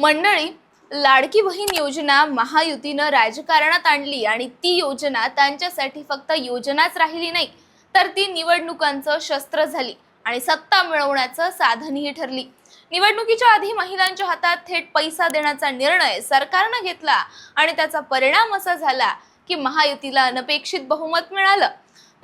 मंडळी लाडकी बहीण योजना महायुतीनं राजकारणात आणली आणि ती योजना त्यांच्यासाठी फक्त योजनाच राहिली नाही तर ती निवडणुकांचं शस्त्र झाली आणि सत्ता मिळवण्याचं साधनही ठरली. निवडणुकीच्या आधी महिलांच्या हातात थेट पैसा देण्याचा निर्णय सरकारनं घेतला आणि त्याचा परिणाम असा झाला की महायुतीला अनपेक्षित बहुमत मिळालं.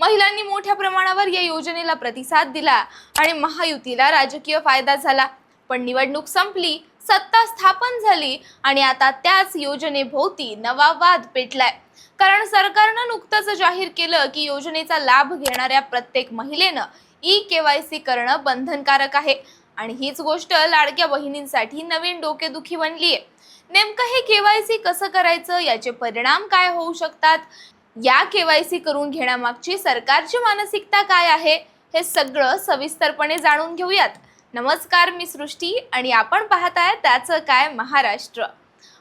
महिलांनी मोठ्या प्रमाणावर या योजनेला प्रतिसाद दिला आणि महायुतीला राजकीय फायदा झाला. पण निवडणूक संपली सत्ता स्थापन झाली आणि आता त्याच योजनेभोवती नवा वाद पेटलाय. कारण सरकारनं नुकतंच जाहीर केलं की योजनेचा लाभ घेणाऱ्या प्रत्येक महिलेनं ई केवायसी करणं बंधनकारक आहे. आणि हीच गोष्ट लाडक्या बहिणींसाठी नवीन डोकेदुखी बनली आहे नेमकं हे केवायसी कसं करायचं? याचे परिणाम काय होऊ शकतात? या केवायसी करून घेण्यामागची सरकारची मानसिकता काय आहे? हे सगळं सविस्तरपणे जाणून घेऊयात. नमस्कार मी सृष्टी आणि आपण पाहताय त्याचं काय महाराष्ट्र.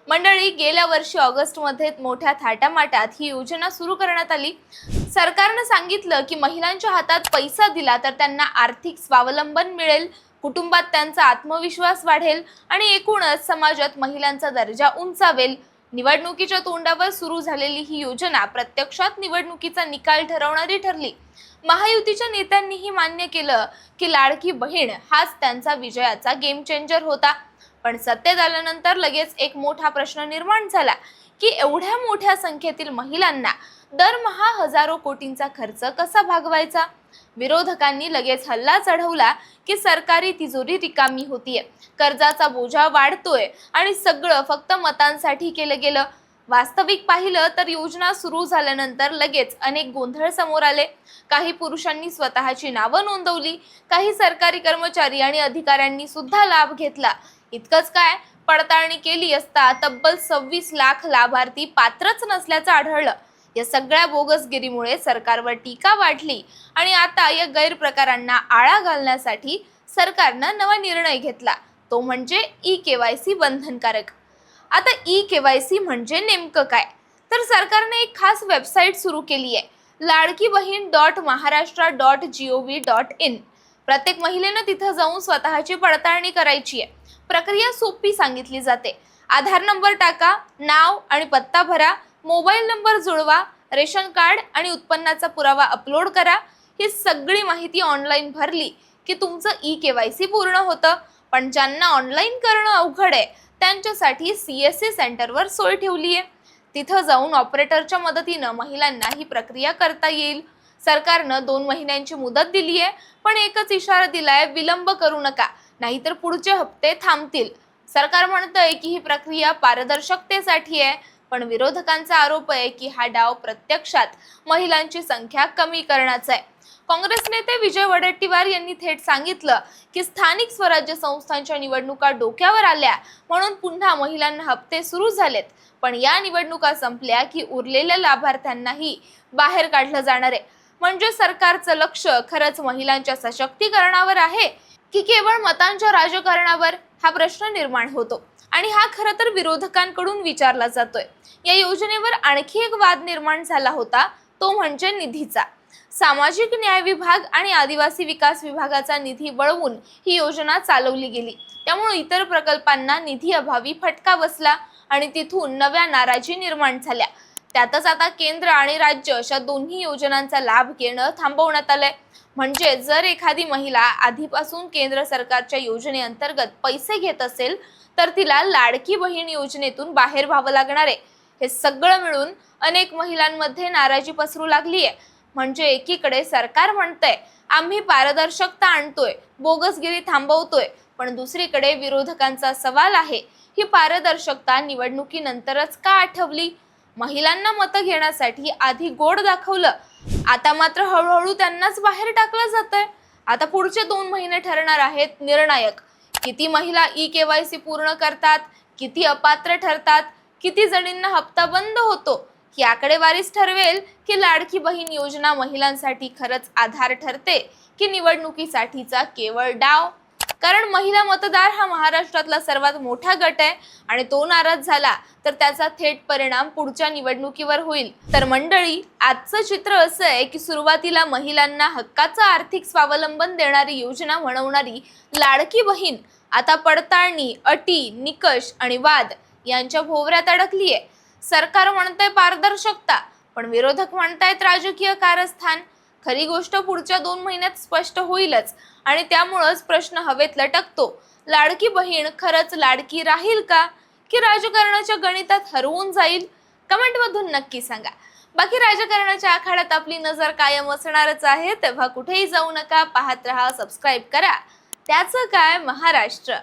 मंडळी गेल्या वर्षी ऑगस्टमध्ये मोठ्या थाटामाटात ही योजना सुरू करण्यात आली. सरकारनं सांगितलं की महिलांच्या हातात पैसा दिला तर त्यांना आर्थिक स्वावलंबन मिळेल कुटुंबात त्यांचा आत्मविश्वास वाढेल आणि एकूणच समाजात महिलांचा दर्जा उंचावेल. निवडणुकीच्या तोंडावर सुरू झालेली ही योजना प्रत्यक्षात निवडणुकीचा निकाल ठरवणारी ठरली. महायुतीच्या नेत्यांनीही मान्य केलं की लाडकी बहीण हाच त्यांचा विजयाचा गेम चेंजर होता. पण सत्तेत आल्यानंतर लगेच एक मोठा प्रश्न निर्माण झाला की एवढ्या मोठ्या संख्येतील महिलांना दरमहा हजारो कोटींचा खर्च कसा भागवायचा? विरोधकांनी लगेच हल्ला चढवला की सरकारी तिजोरी रिकामी होतीये. कर्जाचा बोजा वाढतोय आणि सगळं फक्त मतांसाठी केलं गेलं. वास्तविक पाहिलं तर योजना सुरू झाल्यानंतर लगेच अनेक गोंधळ समोर आले. काही पुरुषांनी स्वतःची नावं नोंदवली काही सरकारी कर्मचारी आणि अधिकाऱ्यांनी सुद्धा लाभ घेतला. इतकंच काय? पडताळणी केली असता तब्बल सव्वीस लाख लाभार्थी पात्रच नसल्याचं आढळलं. या सगळ्या बोगसगिरीमुळे सरकारवर टीका वाढली आणि आता या गैरप्रकारांना आळा घालण्यासाठी सरकारनं नवा निर्णय घेतला. तो म्हणजे ई केवायसी बंधनकारक. आता ई केवायसी म्हणजे नेमकं काय? तर सरकारने एक खास वेबसाईट सुरू केली आहे लाडकी बहीण dot Maharashtra dot G O V dot in. प्रत्येक महिलेनं तिथं जाऊन स्वतःची पडताळणी करायची आहे. प्रक्रिया सोपी सांगितली जाते. आधार नंबर टाका नाव आणि पत्ता भरा मोबाईल नंबर जुळवा रेशन कार्ड आणि उत्पन्नाचा पुरावा अपलोड करा. ही सगळी माहिती ऑनलाईन भरली की तुमचं ई के वाय सी पूर्ण होतं. पण ज्यांना ऑनलाईन करणं अवघड आहे त्यांच्यासाठी सी एस सी सेंटरवर सोय ठेवली आहे तिथं जाऊन ऑपरेटरच्या मदतीनं महिलांना ही प्रक्रिया करता येईल. सरकारनं दोन महिन्यांची मुदत दिली आहे पण एकच इशारा दिलाय विलंब करू नका. नाहीतर पुढचे हप्ते थांबतील. सरकार म्हणतंय की ही प्रक्रिया पारदर्शकतेसाठी आहे पण विरोधकांचा आरोप आहे की हा डाव प्रत्यक्षात महिलांची संख्या कमी करण्याचा आहे. काँग्रेस नेते विजय वडेट्टीवार यांनी थेट सांगितलं की स्थानिक स्वराज्य संस्थांच्या निवडणुका डोक्यावर आल्या म्हणून पुन्हा महिलांना हप्ते सुरू झालेत. पण या निवडणुका संपल्या की उरलेल्या लाभार्थ्यांनाही बाहेर काढलं जाणार आहे. म्हणजे सरकारचं लक्ष खरंच महिलांच्या सशक्तीकरणावर आहे की केवळ मतांच्या राजकारणावर हा प्रश्न निर्माण होतो. आणि हा खरं तर विरोधकांकडून विचारला जातोय. या योजनेवर आणखी एक वाद निर्माण झाला होता तो म्हणजे निधीचा. सामाजिक न्याय विभाग आणि आदिवासी विकास विभागाचा निधी वळवून ही योजना चालवली गेली. त्यामुळे इतर प्रकल्पांना निधी अभावी फटका बसला आणि तिथून नव्या नाराजी निर्माण झाल्या. त्यातच आता केंद्र आणि राज्य अशा दोन्ही योजनांचा लाभ घेणं थांबवण्यात आलंय. म्हणजे जर एखादी महिला आधीपासून केंद्र सरकारच्या योजनेअंतर्गत पैसे घेत असेल तर तिला लाडकी बहीण योजनेतून बाहेर व्हावं लागणार आहे. हे सगळं मिळून अनेक महिलांमध्ये नाराजी पसरू लागली आहे म्हणजे एकीकडे सरकार म्हणतंय आम्ही पारदर्शकता आणतोय बोगसगिरी थांबवतोय. पण दुसरीकडे विरोधकांचा सवाल आहे ही पारदर्शकता निवडणुकीनंतरच का आठवली? महिलांना मतं घेण्यासाठी आधी गोड दाखवलं. आता मात्र हळूहळू त्यांनाच बाहेर टाकलं जातंय. आता पुढचे दोन महिने ठरणार आहेत निर्णायक. किती महिला ई केवायसी पूर्ण करतात किती अपात्र ठरतात किती जणींना हप्ता बंद होतो ही आकडेवारीच ठरवेल की लाडकी बहीण योजना महिलांसाठी खरंच आधार ठरते की निवडणुकीसाठीचा केवळ डाव? कारण महिला मतदार हा महाराष्ट्रातला सर्वात मोठा गट आहे आणि तो नाराज झाला तर त्याचा थेट परिणाम पुढच्या निवडणुकीवर होईल. तर मंडळी आजचं चित्र असं आहे की सुरुवातीला महिलांना हक्काचं आर्थिक स्वावलंबन देणारी योजना म्हणवणारी लाडकी बहीण आता पडताळणी अटी निकष आणि वाद यांच्या भोवऱ्यात अडकली आहे सरकार म्हणतंय पारदर्शकता पण विरोधक म्हणतायत राजकीय कारस्थान. खरी गोष्ट पुढच्या दोन महिन्यात स्पष्ट होईलच. आणि त्यामुळंच प्रश्न हवेत लटकतो. लाडकी बहीण खरंच लाडकी राहील का? की राजकारणाच्या गणितात हरवून जाईल? कमेंटमधून नक्की सांगा. बाकी राजकारणाच्या आखाड्यात आपली नजर कायम असणारच आहे तेव्हा कुठेही जाऊ नका. पाहत राहा सबस्क्राईब करा. त्याचं काय? महाराष्ट्र.